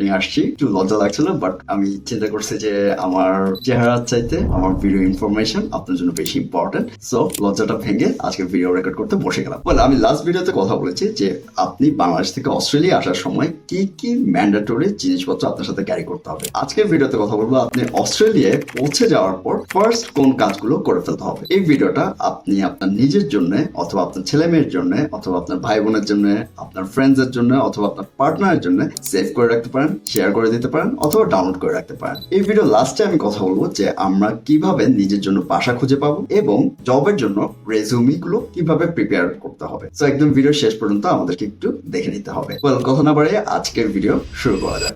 নিয়ে আসছি। একটু লজ্জা লাগছিল বাট আমি চিন্তা করছি যে আমার চেহারা চাইতে আমার ভিডিও ইনফরমেশন আপনার জন্য বেশি ইম্পর্টেন্ট সো লজ্জাটা ভেঙে আজকে ভিডিও রেকর্ড করতে বসে গেলাম। বলে আমি লাস্ট ভিডিওতে কথা বলেছি যে আপনি বাংলাদেশ থেকে অস্ট্রেলিয়া আসার সময় কি কি ম্যান্ডেটরি জিনিসপত্র আপনার সাথে ক্যারি করতে হবে। আজকের ভিডিওতে কথা বলব, আপনি অস্ট্রেলিয়ায় পৌঁছে যাওয়ার পর ফার্স্ট কোন কাজগুলো করে ফেলতে হবে। এই ভিডিওটা আপনি আপনার নিজের জন্য অথবা আপনার ছেলে মেয়ের জন্য অথবা আপনার ভাই বোনের জন্য, আপনার ফ্রেন্ডস এর জন্য অথবা আপনার পার্টনারের জন্য সেভ করে রাখতে পারেন শেয়ার করে দিতে পারেন অথবা ডাউনলোড করে রাখতে পারেন। এই ভিডিও লাস্টে আমি কথা বলব যে আমরা কীভাবে নিজের জন্য বাসা খুঁজে পাবো এবং জবের জন্য রেজুমি গুলো কীভাবে প্রিপেয়ার করতে হবে। তো একদম ভিডিও শেষ পর্যন্ত আমাদেরকে একটু দেখে নিতে হবে। কথা না বাড়িয়ে আজকের ভিডিও শুরু করা যাক।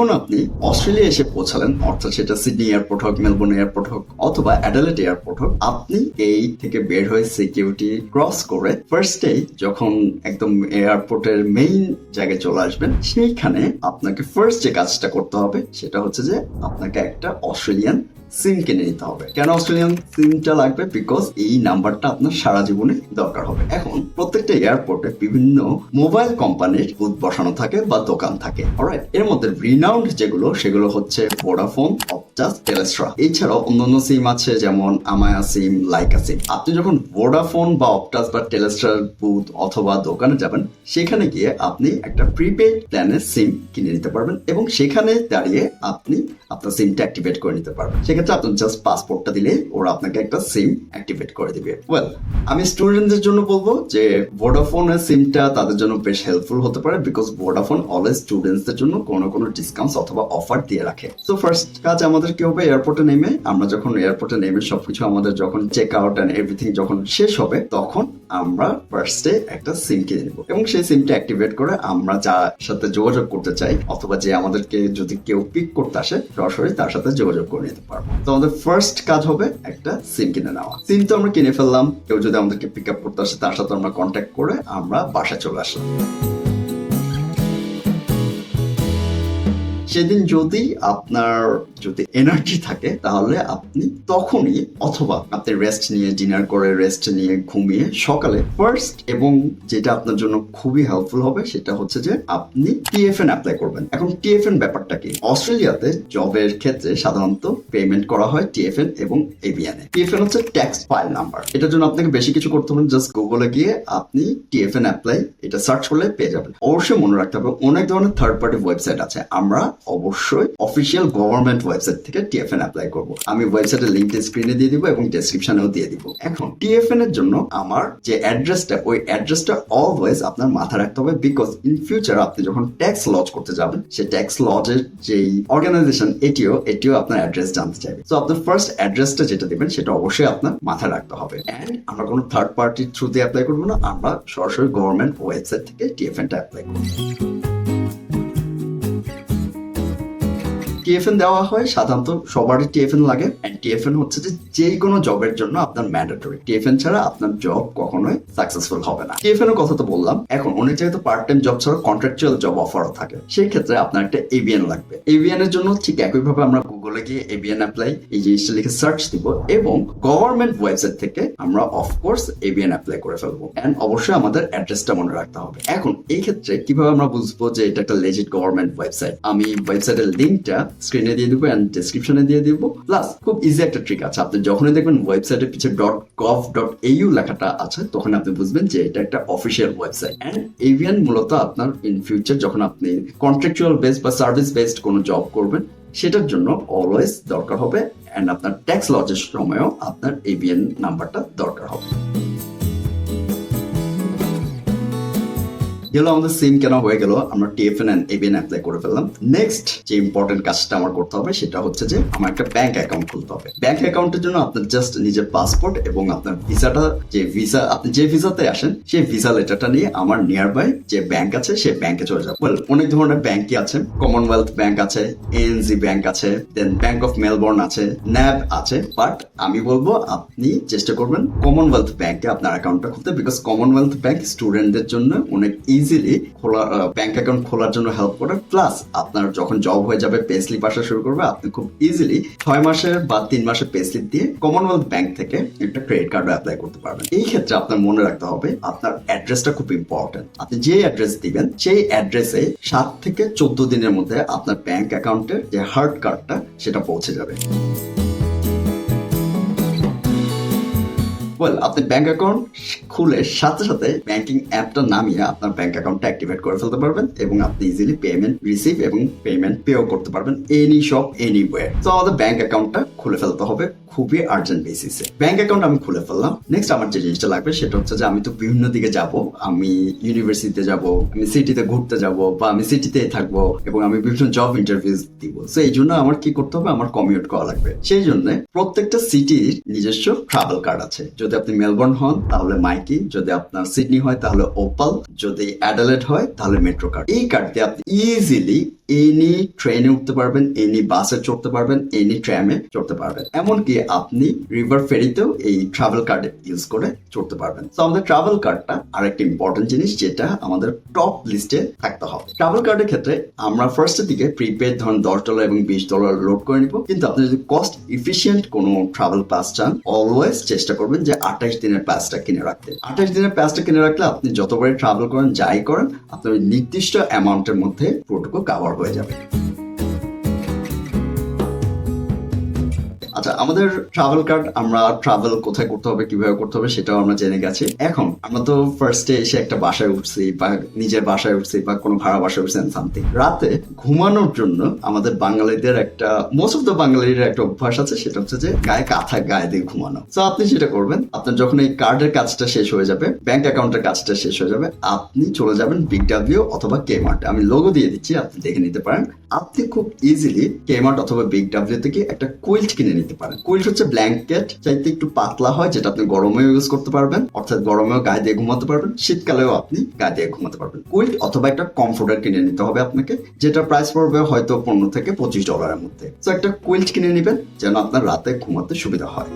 যখন আপনি অস্ট্রেলিয়া এসে পৌঁছালেন, অর্থাৎ সেটা সিডনি এয়ারপোর্ট হোক, মেলবোর্ন এয়ারপোর্ট হোক, অথবা অ্যাডালেট এয়ারপোর্ট হোক, আপনি এই থেকে বের হয়ে সিকিউরিটি ক্রস করে ফার্স্টেই যখন একদম এয়ারপোর্টের মেইন জায়গায় চলে আসবেন, সেইখানে আপনাকে ফার্স্ট যে কাজটা করতে হবে, সেটা হচ্ছে যে আপনাকে একটা অস্ট্রেলিয়ান সিম কিনে নিতে হবে। কেন অস্ট্রেলিয়ান সিমটা লাগবে? বিকজ এই নাম্বারটা আপনার সারা জীবনে দরকার হবে। এখন প্রত্যেকটা এয়ারপোর্টে বিভিন্ন মোবাইল কোম্পানির বুথ বসানো থাকে বা দোকান থাকে। অলরাইট এর মধ্যে রিনাউন্ড যেগুলো, সেগুলো হচ্ছে ভোডাফোন অপটাস টেলেস্ট্রা এছাড়াও অন্যান্য সিম আছে যেমন আমায়া সিম লাইকা সিম। আপনি যখন ভোডাফোন বা অপটাস বা টেলেস্ট্রার বুথ অথবা দোকানে যাবেন, সেখানে গিয়ে আপনি একটা প্রিপেড প্ল্যানের সিম কিনে নিতে পারবেন এবং সেখানে দাঁড়িয়ে আপনি আপনার সিমটা অ্যাক্টিভেট করে নিতে পারবেন। সেক্ষেত্রে আপনার জাস্ট পাসপোর্টটা দিলে ওরা আপনাকে একটা সিম অ্যাক্টিভেট করে দিবে। ওয়েল আমি স্টুডেন্টদের জন্য বলব যে ভোডাফোনের সিমটা তাদের জন্য বেশ হেল্পফুল হতে পারে বিকজ ভোডাফোন অলওয়েজ স্টুডেন্টসদের জন্য কোনো কোনো ডিসকাউন্ট অথবা অফার দিয়ে রাখে। তো ফার্স্ট কাজ আমাদের কি হবে? এয়ারপোর্টে নেমে আমরা যখন এয়ারপোর্টে নেমে সবকিছু আমাদের যখন চেক আউট অ্যান্ড এভরিথিং যখন শেষ হবে, তখন আমরা ফার্স্টে একটা সিম কিনে নেব। এবং সেই সিমটা অ্যাক্টিভেট করে আমরা যার সাথে যোগাযোগ করতে চাই অথবা যে আমাদেরকে যদি কেউ পিক করতে আসে, সরাসরি তার সাথে যোগাযোগ করে নিতে পারব। তো আমাদের ফার্স্ট কাজ হবে একটা সিম কিনে নেওয়া। সিম তো আমরা কিনে ফেললাম। কেউ যদি আমাদেরকে পিক আপ করতে আসে, তার সাথে আমরা কন্ট্যাক্ট করে আমরা বাসায় চলে আসলাম। সেদিন যদি আপনার যদি এনার্জি থাকে, তাহলে আপনি তখনই অথবা আপনি রেস্ট নিয়ে ডিনার করে রেস্ট নিয়ে ঘুমিয়ে সকালে ফার্স্ট এবং যেটা আপনার জন্য খুবই হেল্পফুল হবে, সেটা হচ্ছে যে আপনি টিএফএন অ্যাপ্লাই করবেন। এখন টিএফএন ব্যাপারটা কি? অস্ট্রেলিয়াতে জবের ক্ষেত্রে সাধারণত পেমেন্ট করা হয় টিএফএন এবং এবিএনএ টিএফএন হচ্ছে ট্যাক্স ফাইল নাম্বার এটার জন্য আপনাকে বেশি কিছু করতে হবে জাস্ট গুগলে গিয়ে আপনি টিএফএন অ্যাপ্লাই এটা সার্চ করলে পেয়ে যাবেন। অবশ্যই মনে রাখতে হবে, অনেক ধরনের থার্ড পার্টি ওয়েবসাইট আছে। আমরা অবশ্যই অফিসিয়াল গভর্নমেন্ট ওয়েবসাইট থেকে টিএফএন অ্যাপ্লাই করব। আমি ওয়েবসাইটের লিঙ্ক স্ক্রিনে দিয়ে দিব এবং ডেসক্রিপশনেও দিয়ে দিব। এখন টিএফএন এর জন্য আমার যে অ্যাড্রেসটা ওই অ্যাড্রেসটা অলওয়েজ আপনার মাথায় রাখতে হবে বিকজ ইন ফিউচার আপনি যখন ট্যাক্স লজ করতে যাবেন সেই ট্যাক্স লজের যেই অর্গানাইজেশন এটিও এটিও আপনার অ্যাড্রেস জানতে চাইবে। তো আপনার ফার্স্ট অ্যাড্রেসটা যেটা দেবেন, সেটা অবশ্যই আপনার মাথায় রাখতে হবে। অ্যান্ড আমরা কোনো থার্ড পার্টির থ্রুতে অ্যাপ্লাই করব না, আমরা সরাসরি গভর্নমেন্ট ওয়েবসাইট থেকে টিএফএনটা অ্যাপ্লাই করব। টিএফএন দেওয়া হয়, সাধারণত সবারই টিএফএন লাগে। টিএফএন হচ্ছে যে যে কোনো জবের জন্য আপনার ম্যান্ডেটরি টিএফএন ছাড়া আপনার জব কখনোই সাকসেসফুল হবে না। টিএফএন এর কথা তো বললাম। এখন অনেক জায়গায় তো পার্ট টাইম জব ছাড়া কন্ট্রাকচুয়াল জব অফারও থাকে। সেই ক্ষেত্রে আপনার একটা এভিএন লাগবে। এভিএন এর জন্য ঠিক একইভাবে আমরা গুগলে গিয়ে এভিএন অ্যাপ্লাই এই জিনিসটা লিখে সার্চ দিব এবং গভর্নমেন্ট ওয়েবসাইট থেকে আমরা অফকোর্স এবিএন অ্যাপ্লাই করে ফেলব। এন্ড অবশ্যই আমাদের অ্যাড্রেসটা মনে রাখতে হবে। এখন এই ক্ষেত্রে কীভাবে আমরা বুঝব যে এটা একটা লেজিট গভর্নমেন্ট ওয়েবসাইট আমি ওয়েবসাইটের লিঙ্কটা স্ক্রিনে দিয়ে দিব এন্ড ডেসক্রিপশনে দিয়ে দিব। প্লাস খুব ইজি একটা ট্রিক আছে। আপনি যখনই দেখবেন ওয়েবসাইটের পিছিয়ে ডট গভ ডট এইউ লেখাটা আছে, তখন আপনি বুঝবেন যে এটা একটা অফিসিয়াল ওয়েবসাইট এন্ড এভিয়ান মূলত আপনার ইন ফিউচার যখন আপনি কন্ট্রাকচুয়াল বেসড বা সার্ভিস বেসড কোনো জব করবেন, সেটার জন্য অলওয়েজ দরকার হবে। এন্ড আপনার ট্যাক্স লজের সময়ও আপনার এবিএন নাম্বারটা দরকার হবে। গেল আমাদের সিম কেন হয়ে গেল? আমরা টিএফএন এন্ড এবিএন অ্যাপ্লাই করে ফেললাম। নেক্সট যে ইম্পর্টেন্ট কাজটা আমার করতে হবে, সেটা হচ্ছে যে আমার একটা ব্যাংক অ্যাকাউন্ট খুলতে হবে। ব্যাংক অ্যাকাউন্টের জন্য আপনার জাস্ট নিজের পাসপোর্ট এবং আপনার ভিসাটা, যে ভিসা আপনি যে ভিসাতে আসেন, সেই ভিসা লেটারটা নিয়ে আমার নিয়ার বাই যে ব্যাংক আছে, সেই ব্যাংকে চলে যাব। অনেক ধরনের ব্যাংকই আছে। কমনওয়েলথ ব্যাংক আছে এএনজি ব্যাংক আছে দেন ব্যাংক অফ মেলবোর্ন আছে ন্যাব আছে। বাট আমি বলব, আপনি চেষ্টা করবেন কমনওয়েলথ ব্যাংকে আপনার অ্যাকাউন্টটা খুলতে বিকজ কমনওয়েলথ ব্যাংক স্টুডেন্টদের জন্য অনেক ইজিলি খোলা ব্যাংক অ্যাকাউন্ট খোলার জন্য হেল্প করে। প্লাস আপনার যখন জব হয়ে যাবে পে স্লিপ আসা শুরু করবে, আপনি খুব ইজিলি ছয় মাসের বা তিন মাসের পে স্লিপ দিয়ে কমনওয়েলথ ব্যাংক থেকে একটা ক্রেডিট কার্ড অ্যাপ্লাই করতে পারবেন। এই ক্ষেত্রে আপনার মনে রাখতে হবে, আপনার অ্যাড্রেসটা খুব ইম্পর্টেন্ট আপনি যে অ্যাড্রেস দিবেন, সেই অ্যাড্রেসে সাত থেকে চোদ্দ দিনের মধ্যে আপনার ব্যাংক অ্যাকাউন্টের যে হার্ড কার্ডটা সেটা পৌঁছে যাবে। ওয়েল আপনি ব্যাংক অ্যাকাউন্ট খুলে সাথে সাথে ব্যাংকিং অ্যাপটা নামিয়ে আপনার ব্যাংক অ্যাকাউন্টটা অ্যাক্টিভেট করে ফেলতে পারবেন এবং আপনি ইজিলি পেমেন্ট রিসিভ এবং পেমেন্ট পেও করতে পারবেন এনি শপ এনি ওয়ে তো আমাদের ব্যাংক অ্যাকাউন্টটা খুলে ফেলতে হবে। খুবই আর্জেন্ট বেসিসে ব্যাংক অ্যাকাউন্ট আমি খুলে ফেললাম। নেক্সট আমার যে জিনিসটা লাগবে সেটা হচ্ছে যে আমি তো বিভিন্ন দিকে যাব। আমি ইউনিভার্সিটিতে যাব, আমি সিটিতে ঘুরতে যাব বা আমি সিটিতেই থাকব এবং আমি বিভিন্ন জব ইন্টারভিউ দিব। সো এই জন্য আমার কি করতে হবে? আমার কমিউট করা লাগবে। সেই জন্য প্রত্যেকটা সিটির নিজস্ব ট্রাভেল কার্ড আছে। যদি আপনি মেলবোর্ন হন, তাহলে মাইকি যদি আপনার সিডনি হয়, তাহলে ওপাল যদি অ্যাডালেট হয়, তাহলে মেট্রো কার্ড এই কার্ড দিয়ে আপনি ইজিলি এনি ট্রেনে উঠতে পারবেন এনি বাসে চড়তে পারবেন এনি ট্রামে চড়তে পারবেন। এমনকি আপনি রিভার ফেরিতেও এই ট্রাভেল কার্ড ইউজ করে চড়তে পারবেন। তো আমাদের ট্রাভেল কার্ডটা আর একটা ইম্পর্টেন্ট জিনিস যেটা আমাদের টপ লিস্টে থাকতে হবে। ট্রাভেল কার্ডের ক্ষেত্রে আমরা ফার্স্টের দিকে প্রিপেড ধরুন দশ ডলার এবং বিশ ডলার লোড করে নিব। কিন্তু আপনি যদি কস্ট ইফিসিয়েন্ট কোনো ট্রাভেল পাস চান অলওয়েজ চেষ্টা করবেন যে আঠাশ দিনের পাসটা কিনে রাখতে। আঠাশ দিনের পাসটা কিনে রাখলে আপনি যতবারই ট্রাভেল করেন, যাই করেন, আপনার নির্দিষ্ট অ্যামাউন্টের মধ্যে পুরোটুকু কাভার হয়ে যাবে আচ্ছা আমাদের ট্রাভেল কার্ড আমরা ট্রাভেল কোথায় করতে হবে, কীভাবে করতে হবে সেটাও আমরা জেনে গেছি। এখন আমরা তো ফার্স্টে এসে একটা বাসায় উঠছি বা নিজের বাসায় উঠছি বা কোনো ভাড়া বাসায় উঠছি সামথিং রাতে ঘুমানোর জন্য আমাদের বাঙালিদের একটা মোস্ট অফ দ্য বাঙালির একটা অভ্যাস আছে, সেটা হচ্ছে যে গায়ে কাঁথা গায়ে দিয়ে ঘুমানো। তো আপনি সেটা করবেন, আপনার যখন এই কার্ডের কাজটা শেষ হয়ে যাবে ব্যাংক অ্যাকাউন্টের কাজটা শেষ হয়ে যাবে, আপনি চলে যাবেন বিগ ডাব্লিউ অথবা কে মার্ট আমি লোগো দিয়ে দিচ্ছি, আপনি দেখে নিতে পারেন। আপনি খুব ইজিলি কে মার্ট অথবা বিগ ডাব্লিউ থেকে একটা কুইল্ট কিনে নিতে পারেন। কুইল্ট হচ্ছে ব্ল্যাঙ্কেট, চাইতে একটু পাতলা হয়, যেটা আপনি গরমেও ইউজ করতে পারবেন, অর্থাৎ গরমেও গায়ে দিয়ে ঘুমাতে পারবেন, শীতকালেও আপনি গায়ে দিয়ে ঘুমাতে পারবেন। কুইল্ট অথবা একটা কমফোর্টার কিনে নিতে হবে আপনাকে যেটা প্রাইস পড়বে হয়তো পনেরো থেকে পঁচিশ ডলারের মধ্যে। তো একটা কুইল্ট কিনে নেবেন, যেন আপনার রাতে ঘুমাতে সুবিধা হয়।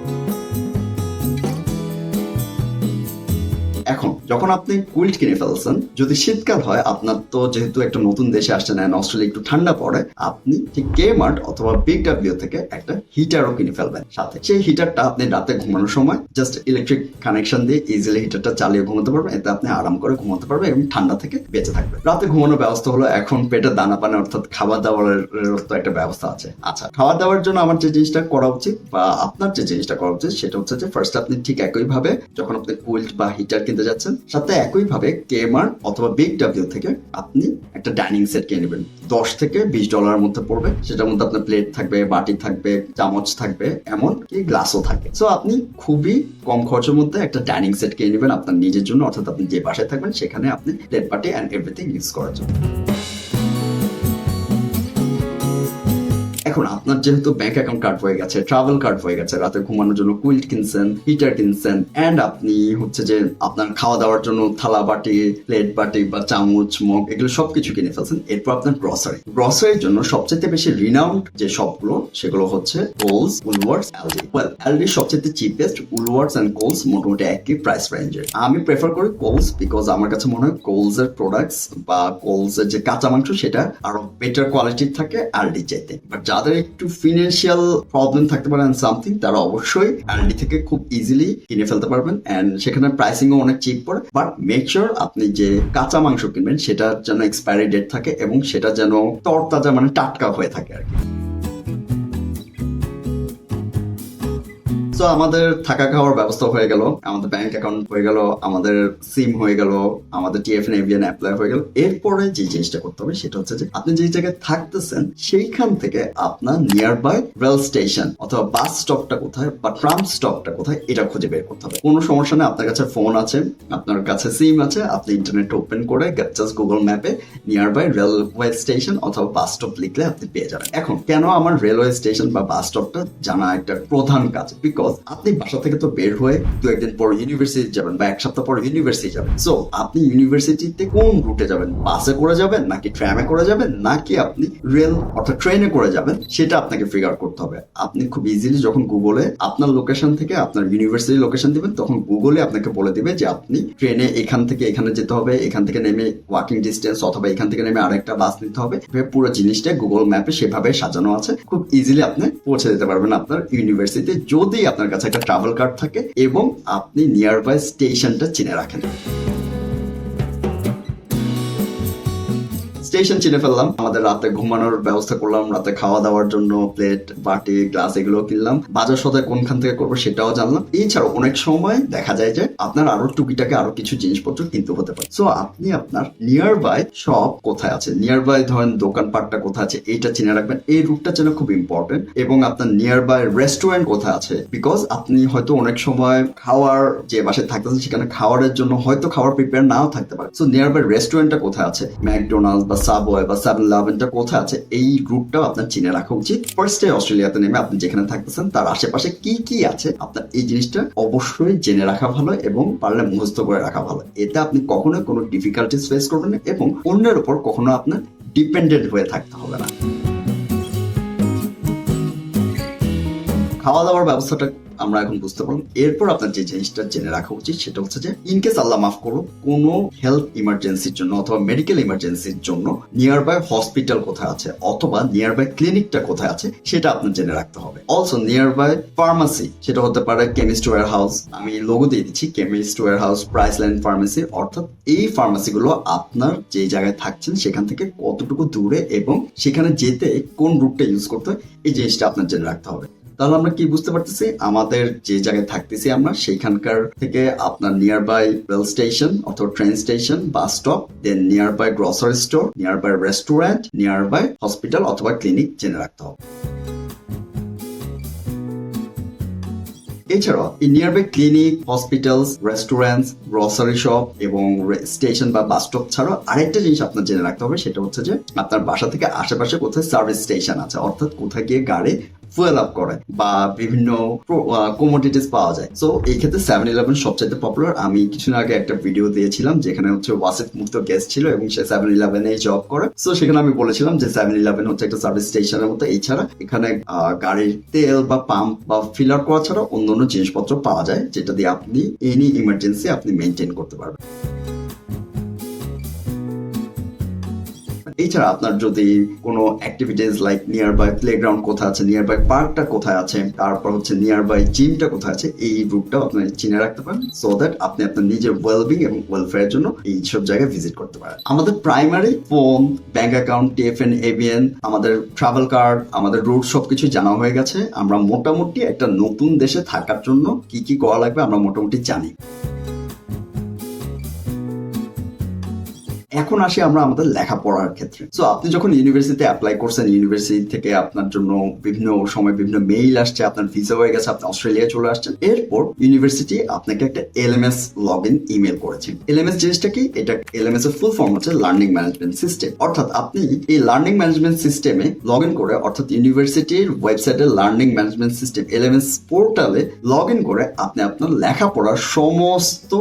এখন, যখন আপনি কুইল্ট কিনে ফেলছেন, যদি শীতকাল হয়, আপনার তো যেহেতু একটা নতুন দেশে আসছেন and অস্ট্রেলিয়া একটু ঠান্ডা পড়ে, আপনি ঠিক কে মার্ট অথবা বিগ ডাব্লিউ থেকে একটা হিটারও কিনে ফেলবেন সাথে। সেই হিটারটা আপনি রাতে ঘুমানোর সময় জাস্ট ইলেকট্রিক কানেকশন দিয়ে ইজিলি হিটারটা চালিয়ে ঘুমাতে পারবেন, এতে আপনি আরাম করে ঘুমাতে পারবেন এবং ঠান্ডা থেকে বেঁচে থাকবে রাতে ঘুমানোর ব্যবস্থা হলো এখন পেটে দানা পানি অর্থাৎ খাবার দাবারের তো একটা ব্যবস্থা আছে। আচ্ছা খাবার দাবার জন্য আমার যে জিনিসটা করা উচিত বা আপনার যে জিনিসটা করা উচিত, সেটা হচ্ছে যে ফার্স্ট আপনি ঠিক একই ভাবে যখন আপনি কুইল্ট বা হিটার কিনতে যাচ্ছেন সাথে একই ভাবে কেএমআর অথবা বিগ ডাব্লিউ থেকে আপনি একটা ডাইনিং সেট কিনে নেবেন। দশ থেকে বিশ ডলারের মধ্যে পড়বে, সেটার মধ্যে আপনার প্লেট থাকবে, বাটি থাকবে, চামচ থাকবে এমন কি গ্লাসও থাকে সো আপনি খুবই কম খরচের মধ্যে একটা ডাইনিং সেট কিনে নেবেন আপনার নিজের জন্য, অর্থাৎ আপনি যে বাসায় থাকবেন, সেখানে আপনি প্লেট বাটি অ্যান্ড এভরিথিং ইউজ করার জন্য। এখন আপনার যেহেতু ব্যাংক অ্যাকাউন্ট কার্ড হয়ে গেছে ট্রাভেল কার্ড হয়ে গেছে, রাতে ঘুমানোর জন্য কুইল্ট কিনছেন হিটার কিনছেন এন্ড আপনি হচ্ছে যে আপনার খাওয়া দাওয়ার জন্য থালা বাটি প্লেট বাটি বা চামচ, মগ এগুলো সবকিছু কিনে ফেলছেন, এরপর আপনার গ্রসারি গ্রসারির জন্য সবচেয়ে বেশি রিনাউন্ড যে শপগুলো সেগুলো হচ্ছে Coles Woolworths Aldi well Aldi সবচেয়ে চিপেস্ট উলওয়ার্স এন্ড কোলস মোটামুটি একই প্রাইস রেঞ্জের আমি প্রেফার করি কোলস বিকজ আমার কাছে মনে হয় কোলস এর প্রোডাক্টস বা কোলস এর যে কাঁচা মাংস, সেটা আরও বেটার কোয়ালিটির থাকে এলডি চাইতে। বাট যাদের একটু ফিনান্সিয়াল প্রবলেম থাকতে পারে সামথিং তারা অবশ্যই এলডি থেকে খুব ইজিলি কিনে ফেলতে পারবেন অ্যান্ড সেখানে প্রাইসিংও অনেক চিপ পড়ে। বাট মেক শিওর আপনি যে কাঁচা মাংস কিনবেন সেটা যেন এক্সপায়ারি ডেট থাকে এবং সেটা যেন তরতাজা মানে টাটকা হয়ে থাকে আর কি। তো আমাদের থাকা খাওয়ার ব্যবস্থা হয়ে গেল, আমাদের ব্যাংক অ্যাকাউন্ট হয়ে গেল, আমাদের সিম হয়ে গেল, আমাদের টিএফ এভিএন অ্যাপ্লাই হয়ে গেল। এরপরে যে জিনিসটা করতে হবে সেটা হচ্ছে যে, আপনি যে জায়গায় থাকতেছেন, সেইখান থেকে আপনার নিয়ার বাই রেল স্টেশন অথবা বাস স্টপটা কোথায় বা ট্রাম স্টপটা কোথায়, এটা খুঁজে বের করতে হবে। কোনো সমস্যা নেই, আপনার কাছে ফোন আছে, আপনার কাছে সিম আছে, আপনি ইন্টারনেট ওপেন করে জাস্ট গুগল ম্যাপে নিয়ার বাই রেলওয়ে স্টেশন অথবা বাস স্টপ লিখলে আপনি পেয়ে যাবেন। এখন, কেন আমার রেলওয়ে স্টেশন বা বাস স্টপটা জানা একটা প্রধান কাজ? বিকজ বিকজ আপনি বাসা থেকে তো বের হয়ে দু একদিন পর ইউনিভার্সিটি যাবেন বা এক সপ্তাহ পর ইউনিভার্সিটি যাবেন। সো আপনি ইউনিভার্সিটিতে কোন রুটে যাবেন? বাসে করে যাবেন নাকি ট্রামে করে যাবেন? নাকি আপনি রেল অর্থাৎ ট্রেনে করে যাবেন? সেটা আপনাকে ফিগার করতে হবে। আপনি খুব ইজিলি যখন গুগলে আপনার লোকেশন থেকে আপনার ইউনিভার্সিটি লোকেশন দিবেন, তখন গুগলে আপনাকে বলে দিবে যে আপনি ট্রেনে এখান থেকে এখানে যেতে হবে, এখান থেকে নেমে ওয়াকিং ডিস্টেন্স অথবা এখান থেকে নেমে আরেকটা বাস নিতে হবে। পুরো জিনিসটা গুগল ম্যাপে সেভাবে সাজানো আছে। খুব ইজিলি আপনি পৌঁছে যেতে পারবেন আপনার ইউনিভার্সিটিতে যদি আপনার কাছে একটা ট্রাভেল কার্ড থাকে এবং আপনি নিয়ারবাই স্টেশনটা চিনে রাখেন। স্টেশন চিনে ফেললাম। আমাদের রাতে ঘুমানোর ব্যবস্থা করলাম, রাতে খাওয়া দাওয়ার জন্য প্লেট বাটি গ্লাস এগুলো কিনলাম। বাজার সদায় কোনখান থেকে করব সেটাও জানলাম। এছাড়াও অনেক সময় দেখা যায় যে আপনার আরও টুকিটাকে আরও কিছু জিনিসপত্র কিনতে হতে পারে। সো আপনি আপনার নিয়ার বাই শপ কোথায় আছে? নিয়ার বাই ধরেন দোকানপাটটা কোথায় আছে, এইটা চিনে রাখবেন। এই রুটটা যেন খুব ইম্পর্টেন্ট এবং আপনার নিয়ার বাই রেস্টুরেন্ট কোথায় আছে? বিকজ আপনি হয়তো অনেক সময় খাওয়ার যে বাসায় থাকতেছেন সেখানে খাওয়ারের জন্য হয়তো খাওয়ার প্রিপেয়ার নাও থাকতে পারে। সো নিয়ার বাই রেস্টুরেন্টটা কোথায় আছে? ম্যাকডোনাল্ড বা সাবওয়ে বা সেভেন ইলেভেনটা কোথায় আছে, এই রুটটাও আপনার চিনে রাখা উচিত। ফার্স্ট অস্ট্রেলিয়াতে নেমে আপনি যেখানে থাকতেছেন, তার আশেপাশে কি কি আছে, আপনার এই জিনিসটা অবশ্যই জেনে রাখা ভালো এবং পারলে মুখস্থ করে রাখা ভালো। এতে আপনি কখনো কোনো ডিফিকাল্টিস ফেস করবেন এবং অন্যের উপর কখনো আপনার ডিপেন্ডেন্ট হয়ে থাকতে হবে না। খাওয়া দাওয়ার ব্যবস্থাটা আমরা এখন বুঝতে পারলাম। এরপর আপনার যে জিনিসটা জেনে রাখা উচিত সেটা হচ্ছে যে ইনকেস আল্লাহ মাফ করো কোনো হেলথ ইমার্জেন্সির জন্য অথবা মেডিকেল ইমার্জেন্সির জন্য নিয়ার বাই হসপিটাল কোথায় আছে অথবা নিয়ার বাই ক্লিনিকটা কোথায় আছে সেটা আপনার জেনে রাখতে হবে। অলসো নিয়ার বাই ফার্মাসি সেটা হতে পারে কেমিস্ট ওয়ার হাউস আমি লোগো দিয়ে দিচ্ছি Chemist war house price line pharmacy অর্থাৎ এই ফার্মাসিগুলো আপনার যে জায়গায় থাকছেন সেখান থেকে কতটুকু দূরে এবং সেখানে যেতে কোন রুটটা ইউজ করতে হয়, এই জিনিসটা আপনার জেনে রাখতে হবে। তাহলে আমরা কি বুঝতে পারতেছি? আমাদের যে জায়গায় থাকতেছি আমরা, সেইখানকার থেকে আপনার নিয়ার বাই রেল স্টেশন অথবা train station bus stop then nearby grocery store nearby restaurant nearby hospital অথবা ক্লিনিক জেনে রাখতে হবে। এছাড়াও, এই nearby clinic hospitals restaurants grocery shop এবং স্টেশন বা বাস স্টপ ছাড়াও আরেকটা জিনিস আপনার জেনে রাখতে হবে, সেটা হচ্ছে যে আপনার বাসা থেকে আশেপাশে কোথায় সার্ভিস স্টেশন আছে, অর্থাৎ কোথায় গিয়ে গাড়ি ফুয়েল আপ করে বা বিভিন্ন কমোডিটিস পাওয়া যায়। সো এই ক্ষেত্রে সেভেন ইলেভেন সবচাইতে পপুলার আমি কিছুদিন আগে একটা ভিডিও দিয়েছিলাম, যেখানে হচ্ছে ওয়াসিফ মুক্ত গেস্ট ছিল এবং সে সেভেন ইলেভেনে জব করে। সো সেখানে আমি বলেছিলাম যে সেভেন ইলেভেন হচ্ছে একটা সার্ভিস স্টেশনের মতো। এছাড়া এখানে গাড়ির তেল বা পাম্প বা ফিল আপ করা ছাড়া অন্য অন্য জিনিসপত্র পাওয়া যায়, যেটা দিয়ে আপনি এনি ইমার্জেন্সি আপনি মেনটেন করতে পারবেন। এছাড়া আপনার যদি কোনো activities like nearby playground কোথায় আছে নিয়ার বাই পার্কটা কোথায় আছে, তারপর হচ্ছে নিয়ার বাই জিমটা কোথায় আছে, এই রুটটাও আপনি চিনে রাখতে পারেন সো দ্যাট আপনি আপনার নিজের ওয়েলবিং এবং ওয়েলফেয়ার জন্য এই সব জায়গায় ভিজিট করতে পারেন। আমাদের primary phone bank account TFN ABN আমাদের ট্রাভেল কার্ড আমাদের রুট সবকিছু জানা হয়ে গেছে। আমরা মোটামুটি একটা নতুন দেশে থাকার জন্য কি কি করা লাগবে আমরা মোটামুটি জানি। এখন আসি আমরা আমাদের লেখাপড়ার ক্ষেত্রে। সো আপনি যখন ইউনিভার্সিটিতে অ্যাপ্লাই করছেন ইউনিভার্সিটি থেকে আপনার জন্য বিভিন্ন সময় বিভিন্ন মেইল আসছে, আপনার ভিসা হয়ে গেছে, আপনি অস্ট্রেলিয়া চলে আসছেন, এরপর ইউনিভার্সিটি আপনাকে একটা এলএমএস লগ ইন ইমেল করেছে। এলএমএস জিনিসটা কি? এটা এলএমএস এর ফুল ফর্ম হচ্ছে লার্নিং ম্যানেজমেন্ট সিস্টেম অর্থাৎ আপনি এই লার্নিং ম্যানেজমেন্ট সিস্টেমে লগ ইন করে, অর্থাৎ ইউনিভার্সিটির ওয়েবসাইটে লার্নিং ম্যানেজমেন্ট সিস্টেম এলএমএস পোর্টালে লগ ইন করে আপনি আপনার লেখাপড়ার সমস্ত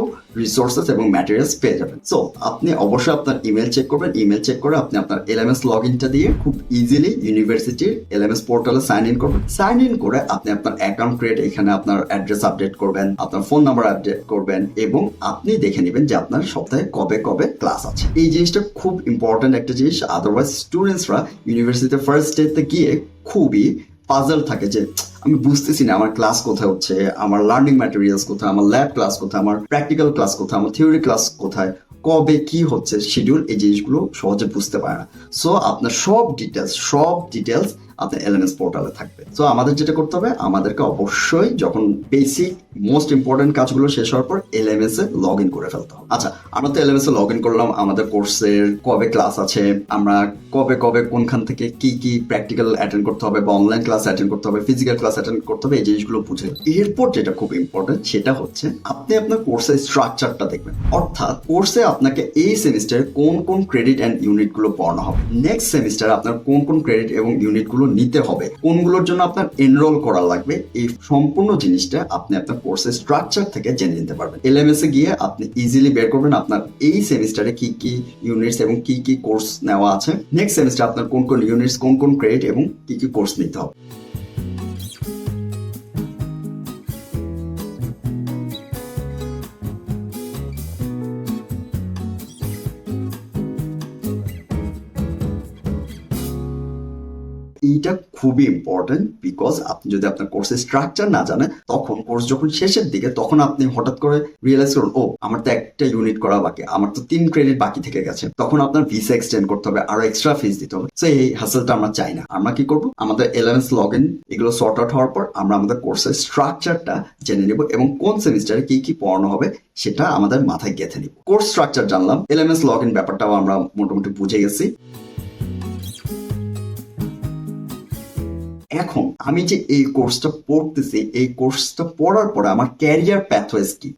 রিসোর্সেস এবং ম্যাটেরিয়ালস পেয়ে যাবেন। সো আপনি অবশ্যই আপনার ইমেল চেক করবেন। ইমেল চেক করে আপনি আপনার এলএমএস লগ ইনটা দিয়ে খুব ইজিলি ইউনিভার্সিটির এলএমএস পোর্টালে সাইন ইন করবেন। সাইন ইন করে আপনি আপনার অ্যাকাউন্ট ক্রিয়েট এখানে আপনার অ্যাড্রেস আপডেট করবেন, আপনার ফোন নাম্বার আপডেট করবেন এবং আপনি দেখে নেবেন যে আপনার সপ্তাহে কবে কবে ক্লাস আছে। এই জিনিসটা খুব ইম্পর্টেন্ট একটা জিনিস। আদারওয়াইজ স্টুডেন্টসরা ইউনিভার্সিটিতে ফার্স্ট ডেতে গিয়ে খুবই পাজল থাকে যে, আমি বুঝতেছি না, আমার ক্লাস কোথায় হচ্ছে, আমার লার্নিং ম্যাটেরিয়ালস কোথায়, আমার ল্যাব ক্লাস কোথায়, আমার প্র্যাকটিক্যাল ক্লাস কোথায়, আমার থিওরি ক্লাস কোথায়। কবে কি হচ্ছে শিডিউল এই জিনিসগুলো সহজে বুঝতে পারে না। সো আপনার সব ডিটেলস সব ডিটেলস আপনার এলএমএস পোর্টালে থাকবে। সো আমাদের যেটা করতে হবে, আমাদেরকে অবশ্যই যখন বেসিক মোস্ট ইম্পর্টেন্ট কাজগুলো শেষ হওয়ার পর এলএমএস এ লগ ইন করে ফেলতে হবে। আচ্ছা আমরা তো এলএমএস এ লগ ইন করলাম, আমাদের কোর্সের কবে ক্লাস আছে, আমরা কবে কবে, কোনখান থেকে কি কি প্র্যাকটিক্যাল অ্যাটেন্ড করতে হবে বা অনলাইন ক্লাস অ্যাটেন্ড করতে হবে ফিজিক্যাল ক্লাস অ্যাটেন্ড করতে হবে, এই জিনিসগুলো বুঝে। এরপর যেটা খুব ইম্পর্টেন্ট সেটা হচ্ছে আপনি আপনার কোর্সের স্ট্রাকচারটা দেখবেন। অর্থাৎ কোর্সে আপনাকে এই সেমিস্টারে কোন কোন ক্রেডিট অ্যান্ড ইউনিটগুলো পড়ানো হবে। নেক্সট সেমিস্টার আপনার কোন কোন ক্রেডিট এবং ইউনিটগুলো কোনগুলো নিতে হবে, কোনগুলোর জন্য আপনার এনরোল করা লাগবে, এই সম্পূর্ণ জিনিসটা আপনি আপনার কোর্সের স্ট্রাকচার থেকে জেনে নিতে পারবেন। এল এলএমএস এ গিয়ে আপনি ইজিলি বের করবেন আপনার এই সেমিস্টারে কি কি ইউনিটস এবং কি কি কোর্স নেওয়া আছে। নেক্সট সেমিস্টার আপনার কোন কোন ইউনিটস কোন কোন ক্রেডিট এবং কি কি কোর্স নিতে হবে। খুবই ইম্পর্টেন্ট বিকজ আপনি যদি আপনার কোর্সের স্ট্রাকচার না জানেন, তখন কোর্স যখন শেষের দিকে, তখন আপনি হঠাৎ করে রিয়েলাইজ করুন, ও, আমার তো একটা ইউনিট করা বাকি, আমার তো তিন ক্রেডিট বাকি থেকে গেছে। তখন আপনার ভিসা এক্সটেন্ড করতে হবে, আরও এক্সট্রা ফিস দিতে হবে। তো এই হাসেলটা আমরা চাই না। আমরা কি করব? আমাদের এলেভেন্স লগ ইন এগুলো সর্ট আউট হওয়ার পর আমরা আমাদের কোর্সের স্ট্রাকচারটা জেনে নেব এবং কোন সেমিস্টারে কি কি পড়ানো হবে, সেটা আমাদের মাথায় গেঁথে নিব। কোর্স স্ট্রাকচার জানলাম এলএমএস লগ ইন ব্যাপারটাও আমরা মোটামুটি বুঝে গেছি। এখন আমি যে এই কোর্সটা পড়তেছি, এই কোর্সটা পড়ার পরে আমার ক্যারিয়ার প্যাথওয়েজ কি?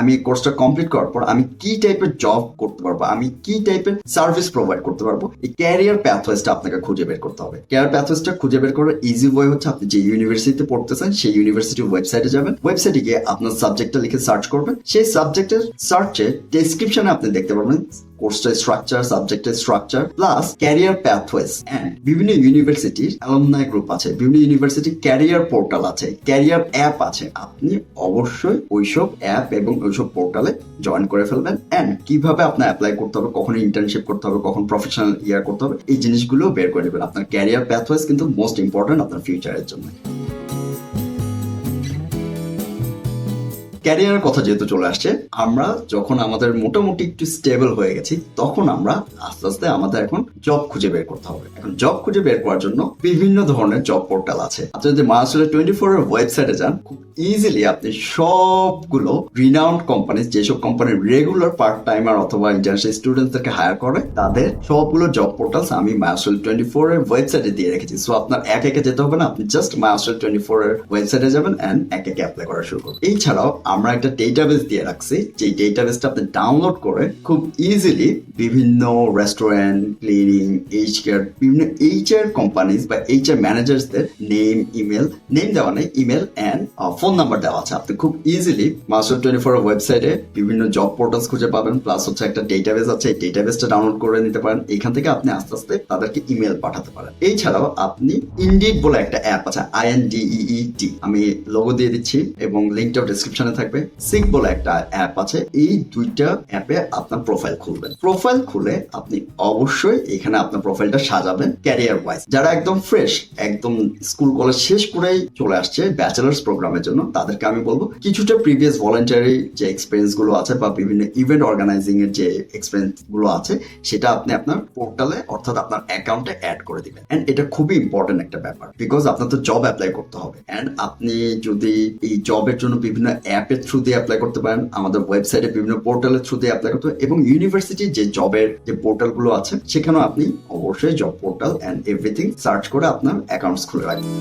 আমি এই কোর্সটা কমপ্লিট করার পর আমি কি টাইপের জব করতে পারব? আমি কি টাইপের সার্ভিস প্রোভাইড করতে পারব? এই ক্যারিয়ার প্যাথওয়েজটা আপনাকে খুঁজে বের করতে হবে। ক্যারিয়ার প্যাথওয়েজটা খুঁজে বের করার ইজি ওয়ে হচ্ছে আপনি যে ইউনিভার্সিটিতে পড়তেছেন, সেই ইউনিভার্সিটির ওয়েবসাইটে যাবেন। ওয়েবসাইটে গিয়ে আপনার সাবজেক্টটা লিখে সার্চ করবেন। সেই সাবজেক্টের সার্চে ডেসক্রিপশনে আপনি দেখতে পারবেন কোর্সের স্ট্রাকচার সাবজেক্টের structure plus career pathways and বিভিন্ন ইউনিভার্সিটির অ্যালুমনাই গ্রুপ আছে, বিভিন্ন ইউনিভার্সিটি ক্যারিয়ার পোর্টাল আছে ক্যারিয়ার অ্যাপ আছে। আপনি অবশ্যই ওইসব অ্যাপ এবং ওইসব পোর্টালে জয়েন করে ফেলবেন। এন্ড কীভাবে আপনার অ্যাপ্লাই করতে হবে, কখন ইন্টার্নশিপ করতে হবে, কখন প্রফেশনাল ইয়ার করতে হবে, এই জিনিসগুলো বের করে নেবেন। আপনার ক্যারিয়ার প্যাথওয়েজ কিন্তু মোস্ট ইম্পর্টেন্ট আপনার ফিউচারের জন্য। ক্যারিয়ারের কথা যেহেতু চলে আসছে, আমরা যখন আমাদের মোটামুটি একটু স্টেবল হয়ে গেছি, তখন আমরা আস্তে আস্তে আমাদের এখন জব খুঁজে বের করতে হবে। এখন জব খুঁজে বের করার জন্য বিভিন্ন ধরনের জব পোর্টাল আছে। আপনি যদি মাসুলের টোয়েন্টি ফোর এর ওয়েবসাইটে যান, খুব ইজিলি আপনি সবগুলো রিনাউন্ড কোম্পানি যেসব কোম্পানি রেগুলার পার্ট টাইমার অথবা ইন্টারন্যাশনাল স্টুডেন্টদেরকে হায়ার করে, তাদের সবগুলো জব পোর্টালস আমি মাসুল টোয়েন্টি ফোর এর ওয়েবসাইটে দিয়ে রেখেছি। সো আপনার এক একে যেতে হবে না, আপনি জাস্ট মাসুল টোয়েন্টি ফোর এর ওয়েবসাইটে যাবেন অ্যান্ড এক একে অ্যাপ্লাই করা শুরু করবেন। এছাড়াও আমরা একটা ডেটাবেস দিয়ে রাখছি। যে ডেটাবেসটা আপনি ডাউনলোড করে খুব ইজিলি বিভিন্ন রেস্টুরেন্ট ক্লিনিং এইচ কেয়ার বিভিন্ন এইচ আর কোম্পানিজ বা এইচ আর ম্যানেজার্সদের নেম ইমেল নেম দেওয়া নেই ইমেল অ্যান্ড ফোন নাম্বার দেওয়া আছে। আপনি খুব ইজিলি মাস্টার টোয়েন্টি ফোর ওয়েবসাইটে বিভিন্ন জব পোর্টালস খুঁজে পাবেন প্লাস হচ্ছে একটা ডেটাবেস আছে, এই ডেটাবেসটা ডাউনলোড করে নিতে পারেন। এখান থেকে আপনি আস্তে আস্তে তাদেরকে ইমেল পাঠাতে পারেন। এছাড়াও আপনি ইন্ডিড বলে একটা অ্যাপ আছে I N D E T আমি লোগো দিয়ে দিচ্ছি এবং লিঙ্কটাও ডিসক্রিপশনে থাকবে। সিক বলে একটা অ্যাপ আছে। এই দুইটা অ্যাপে আপনার প্রোফাইল খুলবেন। প্রোফাইল খুলে আপনি অবশ্যই এখানে আপনার প্রোফাইলটা সাজাবেন ক্যারিয়ার ওয়াইজ যারা একদম ফ্রেশ একদম স্কুল কলেজ শেষ করেই চলে আসছে ব্যাচেলার্স প্রোগ্রামের জন্য, তাদেরকে আমি বলব, কিছুটা প্রিভিয়াস ভলেন্টারি যে এক্সপিরিয়েন্সগুলো আছে বা বিভিন্ন ইভেন্ট অর্গানাইজিং এর যে এক্সপিরিয়েন্সগুলো আছে, সেটা আপনি আপনার পোর্টালে অর্থাৎ আপনার অ্যাকাউন্টে অ্যাড করে দিবেন। এন্ড এটা খুবই ইম্পর্টেন্ট একটা ব্যাপার বিকজ আপনার তো জব অ্যাপ্লাই করতে হবে। এন্ড আপনি যদি এই জবের জন্য বিভিন্ন অ্যাপের থ্রু দিয়ে অ্যাপ্লাই করতে পারেন, আমাদের ওয়েবসাইটে বিভিন্ন পোর্টালের থ্রু দিয়ে অ্যাপ্লাই করতে এবং ইউনিভার্সিটির যে জবের যে পোর্টালগুলো আছে, সেখানেও আপনি অবশ্যই job portal and everything search করে আপনার অ্যাকাউন্টস খুলে রাখবেন।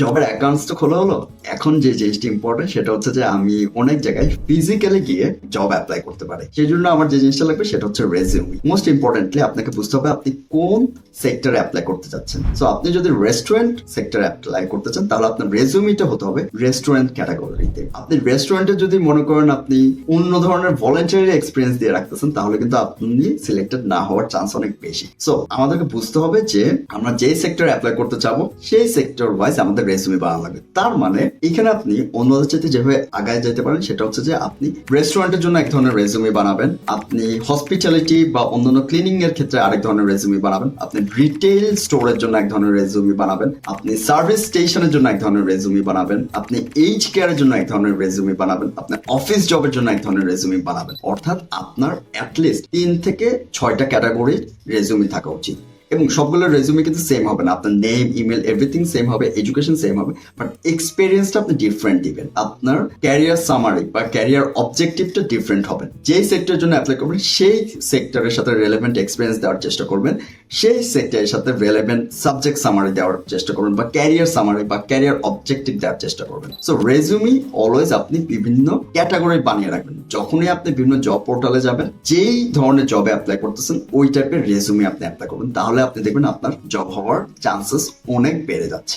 জবের অ্যাকাউন্টস তো খোলা হলো। এখন যে জিনিসটি ইম্পর্টেন্ট সেটা হচ্ছে যে আমি অনেক জায়গায় ফিজিক্যালি গিয়ে জব অ্যাপ্লাই করতে পারি। সেই জন্য আমার যে জিনিসটা লাগবে সেটা হচ্ছে রেজিউমি মোস্ট ইম্পর্টেন্টলি আপনাকে বুঝতে হবে আপনি কোন সেক্টরে অ্যাপ্লাই করতে চাচ্ছেন। সো আপনি যদি রেস্টুরেন্ট সেক্টরে অ্যাপ্লাই করতে চান, তাহলে আপনার রেজিউমিটা হতে হবে রেস্টুরেন্ট ক্যাটাগরিতে আপনি রেস্টুরেন্টে যদি মনে করেন আপনি অন্য ধরনের ভলেন্টারি এক্সপিরিয়েন্স দিয়ে রাখতেছেন, তাহলে কিন্তু আপনি সিলেক্টেড না হওয়ার চান্স অনেক বেশি। সো আমাদেরকে বুঝতে হবে যে আমরা যে সেক্টরে অ্যাপ্লাই করতে চাবো, সেই সেক্টর ওয়াইজ আমাদের রেজিউমি বানানো লাগবে। তার মানে এখানে আপনি অন্যদের চাইতে যেভাবে আগায় যেতে পারেন সেটা হচ্ছে যে আপনি রেস্টুরেন্টের জন্য এক ধরনের রেজুমি বানাবেন, আপনি হসপিটালিটি বা অন্যান্য ক্লিনিং এর ক্ষেত্রে আরেক ধরনের রেজুমি বানাবেন, আপনি রিটেল স্টোরের জন্য এক ধরনের রেজুমি বানাবেন, আপনি সার্ভিস স্টেশনের জন্য এক ধরনের রেজুমি বানাবেন, আপনি এইচ কেয়ারের জন্য এক ধরনের রেজুমি বানাবেন আপনার অফিস জবের জন্য এক ধরনের রেজুমি বানাবেন। অর্থাৎ আপনার অ্যাটলিস্ট তিন থেকে ছয়টা ক্যাটাগরির রেজুমি থাকা উচিত। এবং সবগুলো রেজুমে কিন্তু সেম হবে না। আপনার নেম ইমেল এভরিথিং সেম হবে এডুকেশন সেম হবে বাট এক্সপিরিয়েন্সটা আপনি ডিফারেন্ট দিবেন। আপনার ক্যারিয়ার সামারি বা ক্যারিয়ার অবজেক্টিভটা ডিফারেন্ট হবে। যেই সেক্টরের জন্য অ্যাপ্লাই করবেন, সেই সেক্টরের সাথে রেলেভেন্ট এক্সপিরিয়েন্স দেওয়ার চেষ্টা করবেন, সেই সেক্টরের সাথে রেলেভেন্ট সাবজেক্ট সামারি দেওয়ার চেষ্টা করবেন বা ক্যারিয়ার সামারি বা ক্যারিয়ার অবজেক্টিভ দেওয়ার চেষ্টা করবেন। সো রেজুমি অলওয়েজ আপনি বিভিন্ন ক্যাটাগরি বানিয়ে রাখবেন। যখনই আপনি বিভিন্ন জব পোর্টালে যাবেন, যেই ধরনের জবে অ্যাপ্লাই করতেছেন, ওই টাইপের রেজুমি আপনি অ্যাপ্লাই করবেন। তাহলে আপনি দেখবেন আপনার জব হওয়ার চান্সেস অনেক বেড়ে যাচ্ছে।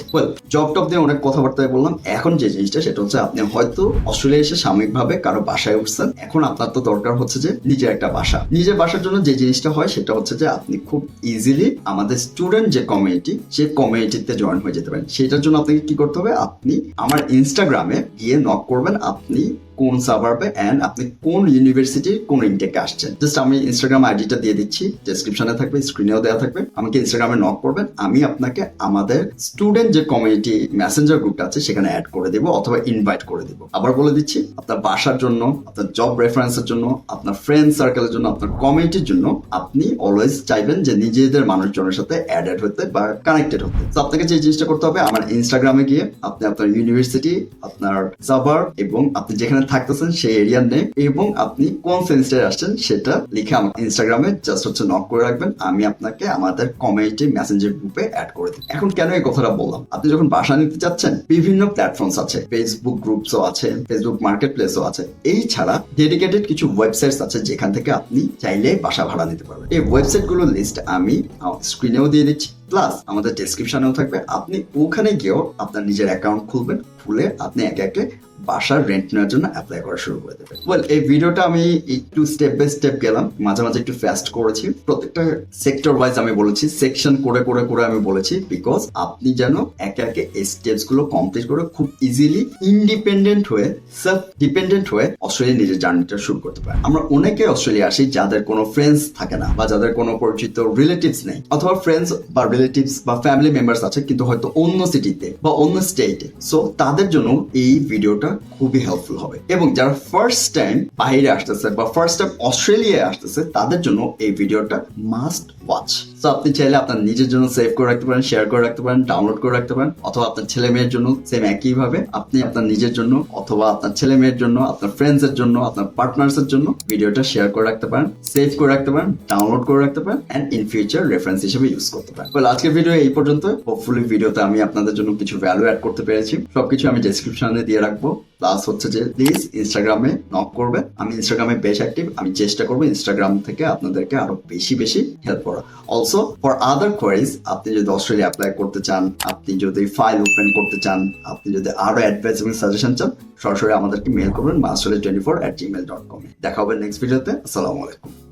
জব টপ দিয়ে অনেক কথাবার্তায় বললাম। এখন যে জিনিসটা, সেটা হচ্ছে আপনি হয়তো অস্ট্রেলিয়া এসে সাময়িকভাবে কারও বাসায় উঠছেন। এখন আপনার তো দরকার হচ্ছে যে নিজের একটা বাসা। নিজের বাসার জন্য যে জিনিসটা হয়, সেটা হচ্ছে যে আপনি খুব ইজিলি আমাদের স্টুডেন্ট যে কমিউনিটি সেই কমিউনিটিতে জয়েন হয়ে যেতে পারেন। সেটার জন্য আপনাকে কি করতে হবে? আপনি আমার ইনস্টাগ্রামে গিয়ে নক করবেন। আপনি কোন সাবারবে এন্ড আপনি কোন ইউনিভার্সিটির কোন ইনটেকে আসছেন। জাস্ট আমি ইনস্টাগ্রাম আইডিটা দিয়ে দিচ্ছি ডেসক্রিপশনে থাকবে স্ক্রিনেও দেওয়া থাকবে। আমাকে ইনস্টাগ্রামে নক করবেন, আমি আপনাকে আমাদের স্টুডেন্ট যে কমিউনিটি মেসেঞ্জার গ্রুপটা আছে সেখানে অ্যাড করে দেবো অথবা ইনভাইট করে দেবো। আবার বলে দিচ্ছি, আপনার বাসার জন্য, আপনার জব রেফারেন্সের জন্য, আপনার ফ্রেন্ড সার্কেলের জন্য, আপনার কমিউনিটির জন্য আপনি অলওয়েজ চাইবেন যে নিজেদের মানুষজনের সাথে অ্যাডেড হতে বা কানেক্টেড হতে। তো আপনাকে যে জিনিসটা করতে হবে, আমার ইনস্টাগ্রামে গিয়ে আপনি আপনার ইউনিভার্সিটি আপনার সাবার এবং আপনি যেখানে থাকতেছেন সেই এরিয়ার নেম এবং আপনি কোন সেমিস্টারে আসছেন সেটা লিখে আমার ইনস্টাগ্রামে জাস্ট হচ্ছে নক করে রাখবেন। আমি আপনাকে আমাদের কমিউনিটি মেসেঞ্জার গ্রুপে অ্যাড করে দিই। এখন কেন এই কথাটা বললাম? আপনি যখন বাসা নিতে চাচ্ছেন বিভিন্ন প্ল্যাটফর্মস আছে। ফেসবুক গ্রুপসও আছে ফেসবুক মার্কেট প্লেসও আছে। এই ছাড়া ডেডিকেটেড কিছু ওয়েবসাইটস আছে যেখান থেকে আপনি চাইলে বাসা ভাড়া নিতে পারবেন। এই ওয়েবসাইটগুলোর লিস্ট আমি স্ক্রিনেও দিয়ে দিচ্ছি। প্লাস আমাদের ডেসক্রিপশনেও থাকবে, আপনি ওখানে গিয়েও আপনার নিজের অ্যাকাউন্ট খুলবেন, খুলে আপনি একে একে বাসার রেন্ট নেওয়ার জন্য অ্যাপ্লাই করা শুরু করে দেবেন। ওয়েল এই ভিডিওটা আমি একটু স্টেপ বাই স্টেপ গেলাম, মাঝে মাঝে একটু ফাস্ট করেছি। প্রত্যেকটা সেক্টর ওয়াইজ আমি বলেছি সেকশন করে করে করে আমি বলেছি বিকজ আপনি যেন একে একে এই স্টেপসগুলো কমপ্লিট করে খুব ইজিলি ইন্ডিপেন্ডেন্ট হয়ে সেলফ ডিপেন্ডেন্ট হয়ে অস্ট্রেলিয়া নিজের জার্নিটা শুরু করতে পারে আমরা অনেকে অস্ট্রেলিয়া আসি যাদের কোনো ফ্রেন্ডস থাকে না, বা যাদের কোনো পরিচিত রিলেটিভস নেই, অথবা ফ্রেন্ডস বা রিলেটিভস বা ফ্যামিলি মেম্বার্স আছে, কিন্তু হয়তো অন্য সিটিতে বা অন্য স্টেটে সো তাদের জন্য এই ভিডিওটা খুবই হেল্পফুল হবে। এবং যারা ফার্স্ট টাইম বাইরে আসতেছে বা ফার্স্ট টাইম অস্ট্রেলিয়ায় আসতেছে, তাদের জন্য এই ভিডিওটা মাস্ট ওয়াচ তো আপনি চাইলে আপনার নিজের জন্য সেভ করে রাখতে পারেন শেয়ার করে রাখতে পারেন ডাউনলোড করে রাখতে পারেন অথবা আপনার ছেলে মেয়ের জন্য সেম একই ভাবে আপনি আপনার নিজের জন্য অথবা আপনার ছেলে মেয়ের জন্য আপনার ফ্রেন্ডস এর জন্য আপনার পার্টনার্স এর জন্য ভিডিওটা শেয়ার করে রাখতে পারেন সেভ করে রাখতে পারেন ডাউনলোড করে রাখতে পারেন অ্যান্ড ইন ফিউচার রেফারেন্স হিসেবে ইউজ করতে পারেন। Well, আজকের ভিডিও এই পর্যন্ত হোপফুলি ভিডিওতে আমি আপনাদের জন্য কিছু ভ্যালু অ্যাড করতে পেরেছি। সবকিছু আমি ডেসক্রিপশনে দিয়ে রাখব। প্লাস হচ্ছে যে প্লিজ ইনস্টাগ্রামে নক করবে। আমি ইনস্টাগ্রামে বেশ অ্যাক্টিভ আমি চেষ্টা করব ইনস্টাগ্রাম থেকে আপনাদেরকে আরও বেশি বেশি হেল্প করা অলসো ফর আদার কোয়ারিজ আপনি যদি অস্ট্রেলিয়া অ্যাপ্লাই করতে চান, আপনি যদি ফাইল ওপেন করতে চান, আপনি যদি আরও অ্যাডভাইস এবং সাজেশন চান, সরাসরি আমাদেরকে মেল করবেন master twenty four at Gmail dot কমে দেখা হবে নেক্সট ভিডিওতে আসসালামু আলাইকুম।